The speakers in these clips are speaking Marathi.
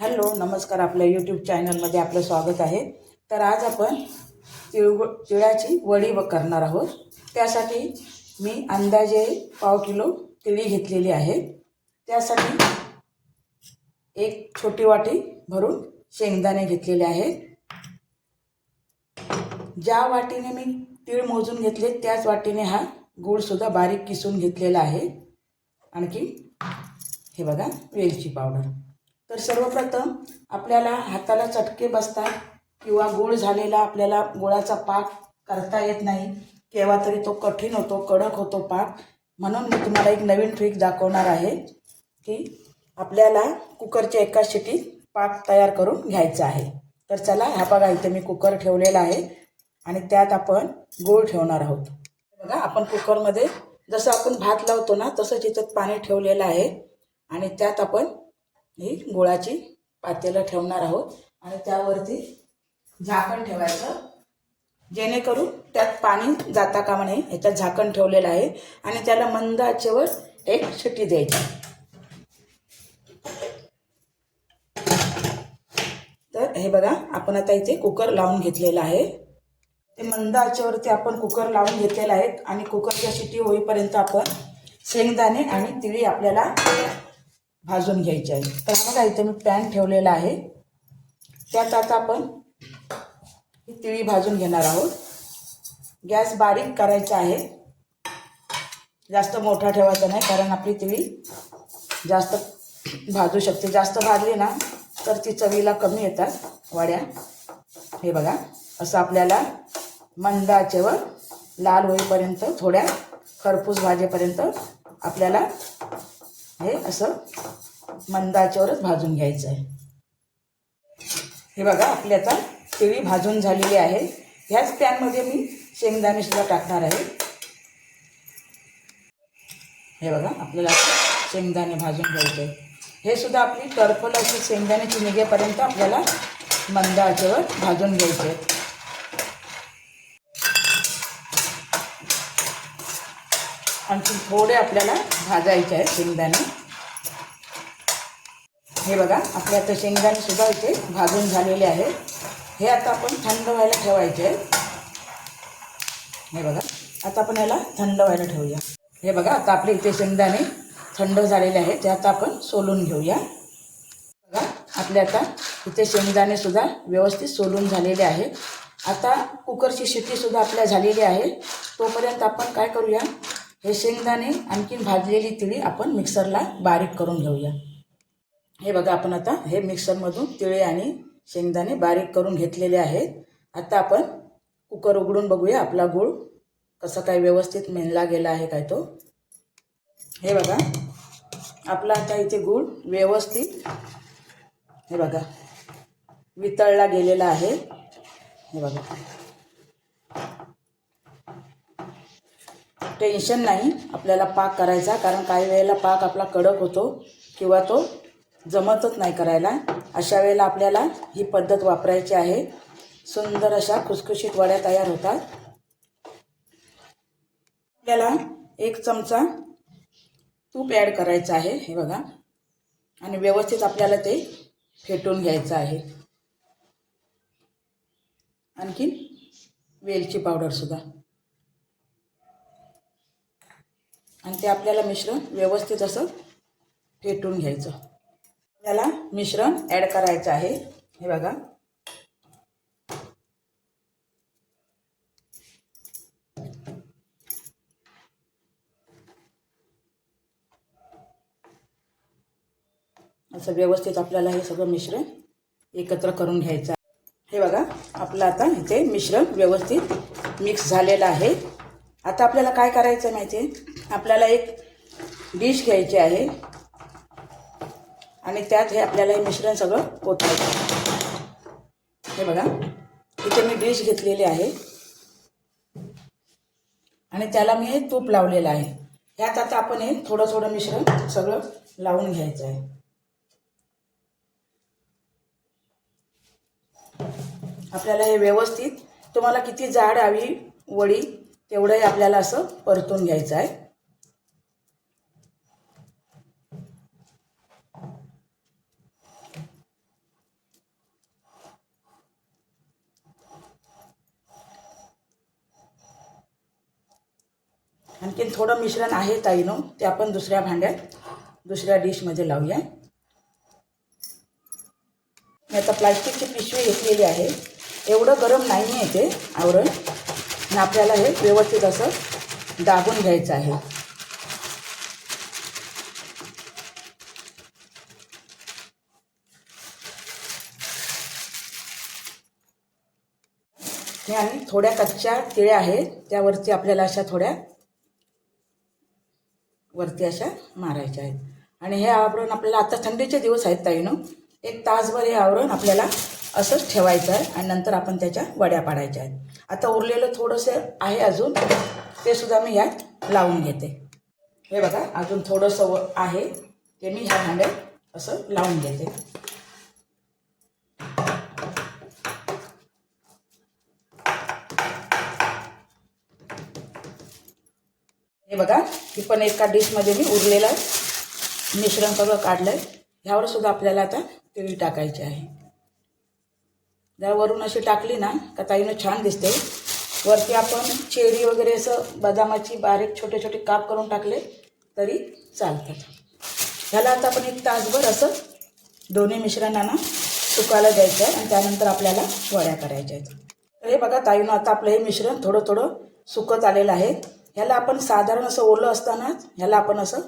हॅलो नमस्कार आपल्या यूट्यूब चॅनलमध्ये आपलं स्वागत आहे. तर आज आपण तिळगुळ तिळाची वडी व करणार आहोत. त्यासाठी मी अंदाजे पाव किलो तिळी घेतलेली आहे. त्यासाठी एक छोटी वाटी भरून शेंगदाणे घेतलेले आहेत. ज्या वाटीने मी तीळ मोजून घेतले त्याच वाटीने हा गूळसुद्धा बारीक किसून घेतलेला आहे. आणखी हे बघा वेलची पावडर. तर सर्वप्रथम आपल्याला हाताला चटके बसतात किंवा गूळ झालेला आपल्याला गुळाचा पाक करता येत नाही केव्हा तरी तो कठीण होतो कडक होतो पाक. म्हणून मी तुम्हाला एक नवीन ट्रिक दाखवणार आहे की आपल्याला कुकरच्या एका शिटीत पाक तयार करून घ्यायचा आहे. तर चला हा बघा इथे मी कुकर ठेवलेला आहे आणि त्यात आपण गूळ ठेवणार आहोत. बघा आपण कुकरमध्ये जसं आपण भात लावतो ना तसंच इथं पाणी ठेवलेलं आहे आणि त्यात आपण ही गुळाची पातेलं ठेवणार आहोत. आणि त्यावरती झाकण ठेवायचं. जेणेकरून त्यात पाणी जाता कामा नये. ह्याच्यात झाकण ठेवलेलं आहे. आणि त्याला मंद आचेवर एक शिटी द्यायची. तर हे बघा आपण आता इथे कुकर लावून घेतलेलं आहे. ते मंद आचेवरती आपण कुकर लावून घेतलेलं आहे. आणि कुकरच्या शिटी होईपर्यंत आपण शेंगदाणे आणि तिळी आपल्याला भाजून घ्यायची आहे तर हा बघा इथे मी पॅन ठेवलेला आहे. त्यात आता आपण ही तिळी भाजून घेणार आहोत. गॅस बारीक करायचा आहे. जास्त मोठा ठेवायचा नाही कारण आपली तिळी जास्त भाजू शकते. जास्त भाजली ना तर ती चवीला कमी येतात वाड्या. हे बघा असं आपल्याला मंद आचेवर लाल होईपर्यंत थोड्या खरपूस भाजेपर्यंत आपल्याला हे असं मंदाच्यावरच भाजून घ्यायचं आहे हे बघा आपली आता केळी भाजून झालेली आहे. ह्याच पॅनमध्ये मी शेंगदाणे सुद्धा टाकणार आहे. हे बघा आपल्याला शेंगदाणे भाजून घ्यायचे आहे हे सुद्धा आपली टर्फल अशी शेंगदाण्याची निघेपर्यंत आपल्याला मंदाच्यावर भाजून घ्यायचे आणखी थोडे आपल्याला भाजायचे आहेत शेंगदाणे. हे बघा आपले आता शेंगदाणे सुद्धा इथे भाजून झालेले आहेत. हे आता आपण थंड व्हायला ठेवायचे आहेत. हे बघा आता आपण याला थंड व्हायला ठेवूया. हे बघा आता आपले इथे शेंगदाणे थंड झालेले आहेत. ते आता आपण सोलून घेऊया. बघा आपले आता इथे शेंगदाणे सुद्धा व्यवस्थित सोलून झालेले आहेत. आता कुकरची शिट्टीसुद्धा आपल्या झालेली आहे. तोपर्यंत आपण काय करूया? हे शेंगदाणे आणखीन भाजलेली तिळी आपण मिक्सरला बारीक करून घेऊया. हे बघा आपण आता हे मिक्सरमधून तिळे आणि शेंगदाणे बारीक करून घेतलेले आहेत. आता आपण कुकर उघडून बघूया आपला गूळ कसं काय व्यवस्थित मेनला गेला आहे काय तो. हे बघा आपला आता इथे गूळ व्यवस्थित हे बघा वितळला गेलेला आहे. हे बघा. टेन्शन नाही आपल्याला पाक करायचा कारण काही वेळेला पाक आपला कडक होतो किंवा तो जमतच नाही करायला. अशा वेळेला आपल्याला ही पद्धत वापरायची आहे. सुंदर अशा खुसखुशीत वड्या तयार होतात. आपल्याला एक चमचा तूप ॲड करायचं आहे हे बघा. आणि व्यवस्थित आपल्याला ते फेटून घ्यायचं आहे. आणखीन वेलची पावडरसुद्धा आणि ते आपल्याला मिश्रण व्यवस्थित असं फेटून घ्यायचं. आपल्याला मिश्रण ॲड करायचं आहे. हे बघा. असं व्यवस्थित आपल्याला हे सगळं मिश्रण एकत्र करून घ्यायचं आहे. हे बघा आपलं आता इथे मिश्रण व्यवस्थित मिक्स झालेलं आहे. आता आपल्याला काय करायचं आहे माहिती आहे आपल्याला एक डिश घ्यायची आहे. आणि त्यात हे आपल्याला हे मिश्रण सगळं ओतायचं हे बघा. इथे मी डिश घेतलेली आहे. आणि त्याला मी हे तूप लावलेलं आहे. ह्यात आता आपण हे थोडं थोडं मिश्रण सगळं लावून घ्यायचं आहे. आपल्याला हे व्यवस्थित तुम्हाला किती जाड हवी वडी तेवढंही आपल्याला असं परतून घ्यायचं आहे. आणखीन थोडं मिश्रण आहे ताईनो ते आपण दुसऱ्या भांड्यात दुसऱ्या डिशमध्ये लावूया. मी आता प्लास्टिकची पिशवी घेतलेली आहे. एवढं गरम नाही आहे ते आवरण. आणि आपल्याला हे व्यवस्थित असं दाबून घ्यायचं आहे. आणि थोड्या कच्च्या तिळ्या आहेत त्यावरती आपल्याला अशा थोड्या वरती अशा मारायच्या आहेत. आणि हे आवरण आपल्याला आता थंडीचे दिवस आहेत ताईनं एक तासभर हे आवरण आपल्याला असंच ठेवायचं आहे आणि नंतर आपण त्याच्या वड्या पाडायच्या आहेत. आता उरलेलं थोडंसं आहे अजून ते सुद्धा मी यात लावून घेते. हे बघा अजून थोडंसं आहे ते मी ह्या भांड्यात असं लावून घेते. हे बघा ही पण एका डिशमध्ये मी उरलेलं मिश्रण सगळं काढलं आहे ह्यावर सुद्धा आपल्याला आता तेल टाकायची आहे. जर वरून अशी टाकली ना का ताईनं छान दिसते वरती आपण चेरी वगैरे असं बदामाची बारीक छोटे छोटे काप करून टाकले तरी चालतात ह्याला आता आपण एक तासभर असं दोन्ही मिश्रणांना सुकायला द्यायचं आहे आणि त्यानंतर आपल्याला वड्या करायच्या आहेत. तर हे बघा ताईनं आता आपलं हे मिश्रण थोडं थोडं सुकत आलेलं आहे. ह्याला आपण साधारण असं ओलं असतानाच ह्याला आपण असं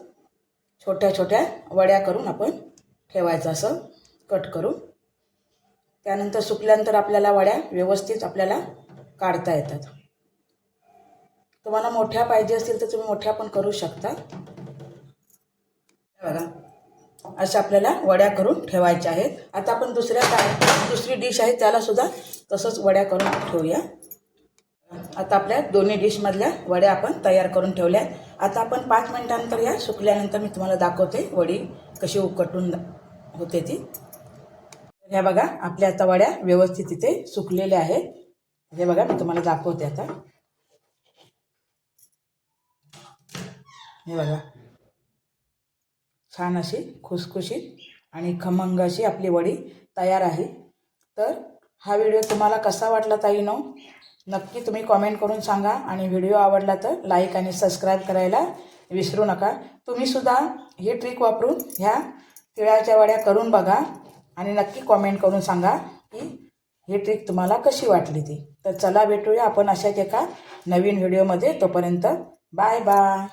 छोट्या छोट्या वड्या करून आपण ठेवायचं असं कट करून. त्यानंतर सुकल्यानंतर आपल्याला वड्या व्यवस्थित आपल्याला काढता येतात. तुम्हाला मोठ्या पाहिजे असतील तर तुम्ही मोठ्या पण करू शकता. बघा. अशा आपल्याला वड्या करून ठेवायच्या आहेत. आता आपण दुसऱ्या काय दुसरी डिश आहे त्याला सुद्धा तसंच वड्या करून ठेवूया. आता आपल्या दोन्ही डिशमधल्या वड्या आपण तयार करून ठेवल्या. आहेत आता आपण पाच मिनटानंतर या सुकल्यानंतर मी तुम्हाला दाखवते वडी कशी उकटून होते ती. ह्या बघा आपल्या आता वड्या व्यवस्थित इथे सुकलेल्या आहेत. हे बघा मी तुम्हाला दाखवते आता. हे बघा. छान अशी खुसखुशीत आणि खमंग अशी आपली वडी तयार आहे. तर हा व्हिडिओ तुम्हाला कसा वाटला ताईनो नक्की तुम्ही कॉमेंट करून सांगा आणि व्हिडिओ आवडला तर लाईक आणि सबस्क्राईब करायला विसरू नका. तुम्हीसुद्धा ही ट्रिक वापरून ह्या तिळाच्या वड्या करून बघा. आणि नक्की कॉमेंट करून सांगा की ही ट्रिक तुम्हाला कशी वाटली ती. तर चला भेटूया आपण अशाच एका नवीन व्हिडिओमध्ये तोपर्यंत बाय बाय